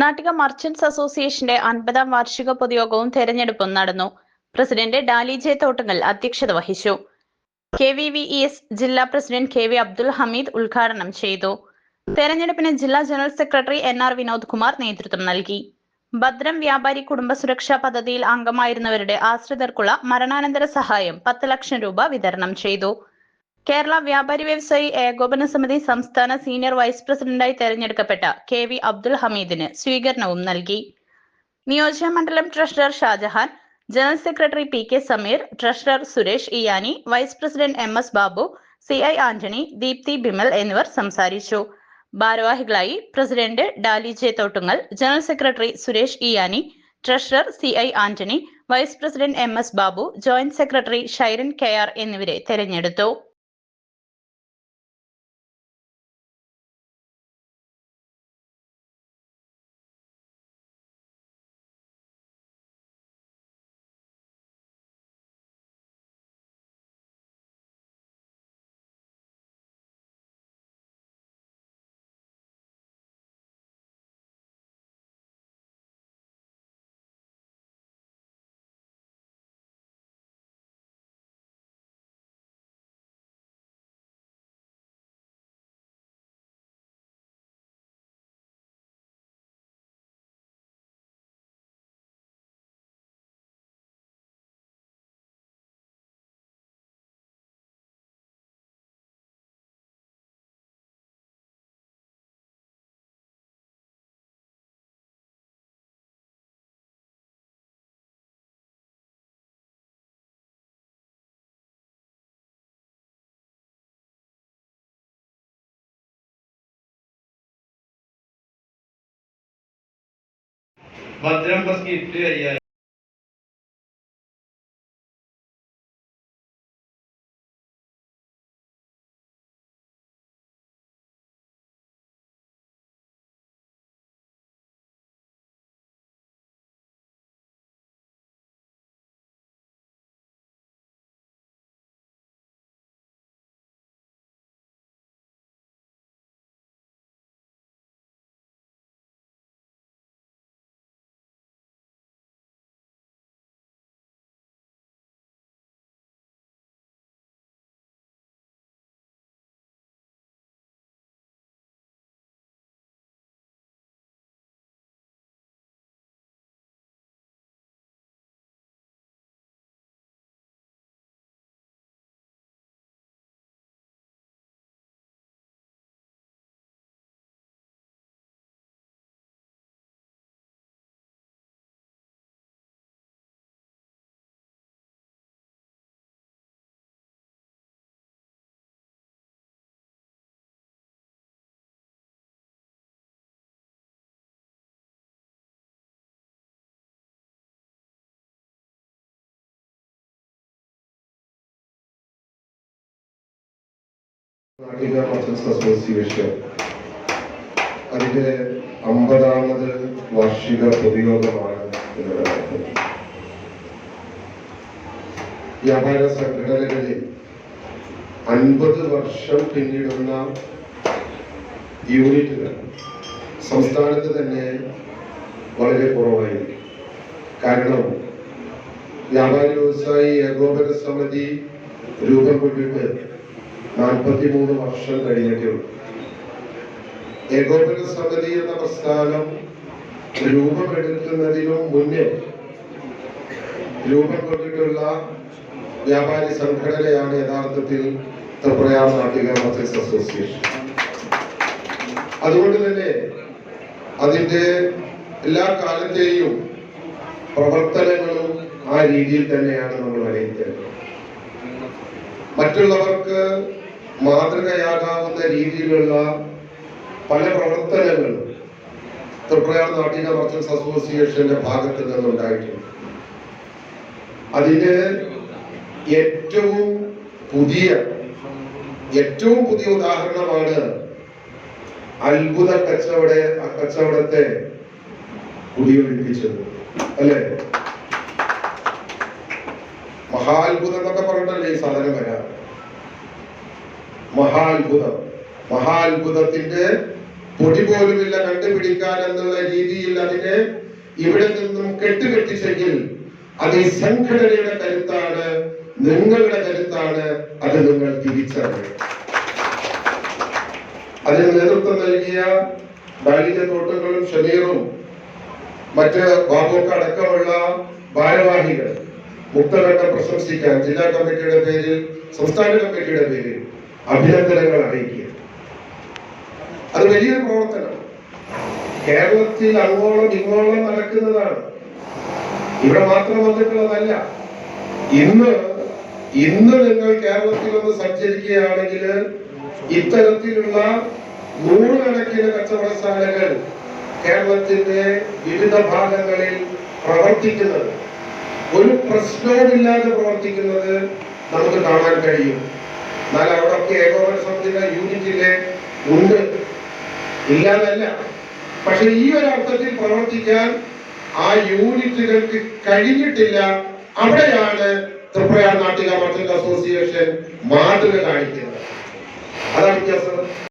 Nattika merchants അസോസിയേഷന്റെ അൻപതാം വാർഷിക പൊതുയോഗവും തെരഞ്ഞെടുപ്പും നടന്നു. പ്രസിഡന്റ് ഡാലി ജെ തോട്ടങ്ങൽ അധ്യക്ഷത വഹിച്ചു. K V V E S ജില്ലാ president K V Abdul Hameed ഉദ്ഘാടനം ചെയ്തു. തെരഞ്ഞെടുപ്പിന് ജില്ലാ general secretary N R Vinod Kumar നേതൃത്വം നൽകി. ഭദ്രം വ്യാപാരി കുടുംബ സുരക്ഷാ പദ്ധതിയിൽ അംഗമായിരുന്നവരുടെ ആശ്രിതർക്കുള്ള മരണാനന്തര സഹായം പത്ത് ലക്ഷം രൂപ വിതരണം ചെയ്തു. കേരള വ്യാപാരി വ്യവസായി ഏകോപന സമിതി സംസ്ഥാന സീനിയർ വൈസ് പ്രസിഡന്റായി തെരഞ്ഞെടുക്കപ്പെട്ട കെ വി അബ്ദുൽ ഹമീദിന് സ്വീകരണവും നൽകി. നിയോജക മണ്ഡലം treasurer Shajahan general secretary P K Sameer treasurer Suresh Iyani vice president M S Babu C I Antony Deepthi Bimal എന്നിവർ സംസാരിച്ചു. ഭാരവാഹികളായി president Dali J Thottungal general secretary Suresh Iyani treasurer C I Antony vice president M S Babu joint secretary Shairan K R എന്നിവരെ തെരഞ്ഞെടുത്തു. భద్రం బస్కి ఇట్లే అయ్యాయి. Nattika merchants association അതിന്റെ അമ്പതാമത് വാർഷിക പൊതുയോഗമാണ് വ്യാപാര സംഘടനകളിൽ അൻപത് വർഷം പിന്നിടുന്ന യൂണിറ്റുകൾ സംസ്ഥാനത്ത് തന്നെ വളരെ കുറവായിരിക്കും. കാരണം വ്യാപാര വ്യവസായി ഏകോപന സമിതി രൂപം കൊണ്ടിട്ട് നാൽപ്പത്തി മൂന്ന് വർഷം കഴിഞ്ഞിട്ടേ ഏകോപന സമിതി എന്ന പ്രസ്ഥാനം രൂപമെടുക്കുന്നതിനും മുന്നേ രൂപം കൊണ്ടിട്ടുള്ള വ്യാപാരി സംഘടനയാണ് യഥാർത്ഥത്തിൽ ത്രിപുരയാർ നാട്ടിക അസോസിയേഷൻ. അതുകൊണ്ട് തന്നെ അതിന്റെ എല്ലാ കാലത്തെയും പ്രവർത്തനങ്ങളും ആ രീതിയിൽ തന്നെയാണ് നമ്മൾ വിലയിരുത്തേണ്ടത് മറ്റുള്ളവർക്ക് മാതൃകയാകാവുന്ന രീതിയിലുള്ള പല പ്രവർത്തനങ്ങളും ത്രിപുരയാർ നാട്ടിക മർച്ചൻസ് അസോസിയേഷന്റെ ഭാഗത്ത് നിന്നുണ്ടായിട്ടുണ്ട്. അതിന് ഏറ്റവും പുതിയ ഏറ്റവും പുതിയ ഉദാഹരണമാണ് അത്ഭുത കച്ചവട കച്ചവടത്തെ കുടിയൊഴിപ്പിച്ചത്. അല്ലേ? മഹാത്ഭുതം എന്നൊക്കെ പറഞ്ഞിട്ടല്ലേ ഈ സാധനം വരാ? മഹാത്ഭുതം. മഹാത്ഭുതത്തിന്റെ പൊടി പോലുമില്ല കണ്ടുപിടിക്കാൻ എന്നുള്ള രീതിയിൽ അതിനെ ഇവിടെ നിന്നും കെട്ടുകെട്ടിച്ചെങ്കിൽ അത് ഈ സംഘടനയുടെ കരുത്താണ് നിങ്ങളുടെ കരുത്താണ് അത് നിങ്ങൾ തിരിച്ചറിയണം. അതിന് നേതൃത്വം നൽകിയ ബാലിന്റെ തോട്ടങ്ങളും ഷമീറും മറ്റ് ബാബോക്ക് അടക്കമുള്ള ഭാരവാഹികൾ മുക്തഘട്ടം പ്രശംസിക്കാൻ ജില്ലാ കമ്മിറ്റിയുടെ പേരിൽ സംസ്ഥാന കമ്മിറ്റിയുടെ പേരിൽ അഭിനന്ദനങ്ങൾ അറിയിക്കുക. അത് വലിയൊരു പ്രവർത്തനം. കേരളത്തിൽ അങ്ങോളം ഇങ്ങോളം നടക്കുന്നതാണ്. ഇവിടെ മാത്രം വന്നിട്ടുള്ളതല്ല. ഇന്ന് ഇന്ന് നിങ്ങൾ കേരളത്തിൽ ഒന്ന് സഞ്ചരിക്കുകയാണെങ്കിൽ ഇത്തരത്തിലുള്ള നൂറുകണക്കിന് കച്ചവടശാലകൾ കേരളത്തിന്റെ വിവിധ ഭാഗങ്ങളിൽ പ്രവർത്തിക്കുന്നത് ഒരു പ്രശ്നവുമില്ലാതെ പ്രവർത്തിക്കുന്നത് നമുക്ക് കാണാൻ കഴിയും. എന്നാൽ അവിടെയൊക്കെ ഏകോപന സമിതിയുടെ യൂണിറ്റിലെ ഉണ്ട്. ഇല്ലാതല്ല പക്ഷെ ഈ ഒരു അർത്ഥത്തിൽ പ്രവർത്തിക്കാൻ ആ യൂണിറ്റുകൾക്ക് കഴിഞ്ഞിട്ടില്ല. അവിടെയാണ് തൃപ്രയാർ നാട്ടിക മർച്ചന്റ് അസോസിയേഷൻ മാതൃക കാണിക്കുന്നത് അതാണ് വ്യത്യാസം.